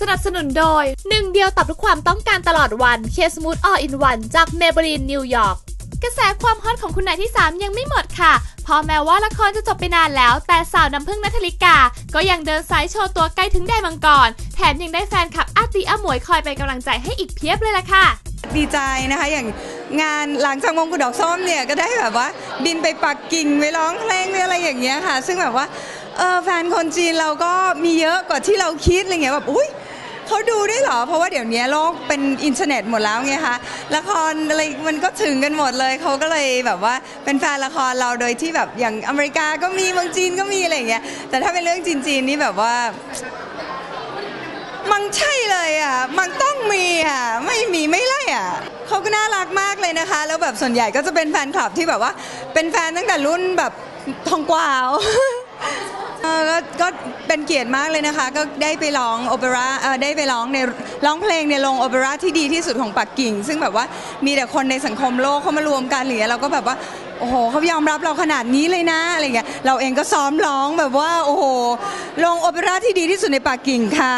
สนับสนุนโดยหนึ่งเดียวตอบทุกความต้องการตลอดวันเคสมูทอออินวันจากเมเบรีนนิวยอร์กกระแสความฮอตของคุณนายที่ 3 ยังไม่หมดค่ะเพอแม้ว่าละครจะจบไปนานแล้ว แต่สาวน้ำพึ่งนัทลิกา ก็ยังเดินสายโชว์ตัวใกล้ถึงแดนมังกร แถมยังได้แฟนคลับอาติอาหมวยคอยเป็นกำลังใจให้อีกเพียบเลยล่ะค่ะ ดีใจนะคะอย่างงานหลังจากมงกุฎดอกส้มเนี่ยก็ได้แบบว่า บินไปปักกิ่งไปร้องเพลงหรืออะไรอย่างเงี้ยค่ะ ซึ่งแบบว่าเออแฟนคนจีนเราก็มีเยอะกว่าที่เราคิดอะไรเงี้ยแบบอุ้ย เขาดูด้วยเหรอ เพราะว่าเดี๋ยวนี้โลกเป็นอินเทอร์เน็ตหมดแล้วไงคะละครอะไรมันก็ถึงกันหมดเลยเขาก็เลยแบบว่าเป็นแฟนละครเราโดยที่แบบอย่างอเมริกาก็มีเมืองจีนก็มีอะไรอย่างเงี้ยแต่ถ้าเป็นเรื่องจีนๆนี่แบบว่ามันใช่เลยอะ มันต้องมีอะ ไม่มีไม่ไล่อะ เขาก็น่ารักมากเลยนะคะ แล้วแบบส่วนใหญ่ก็จะเป็นแฟนคลับที่แบบว่า เป็นแฟนตั้งแต่รุ่นแบบทองกวาว ออก็ก็เป็นเกียรติมากเลยนะคะ ก็ได้ไปร้องโอเปร่าเออได้ไปร้องในร้องเพลงในโรงโอเปร่าที่ดีที่สุดของปักกิ่ง ซึ่งแบบว่ามีแต่คนในสังคมโลกเข้ามารวมกันอะไรเงี้ยเราก็แบบว่าโอ้โหเขายอมรับเราขนาดนี้เลยนะอะไรเงี้ยเราเองก็ซ้อมร้องแบบว่าโอ้โหโรงโอเปร่าที่ดีที่สุดในปักกิ่งค่ะ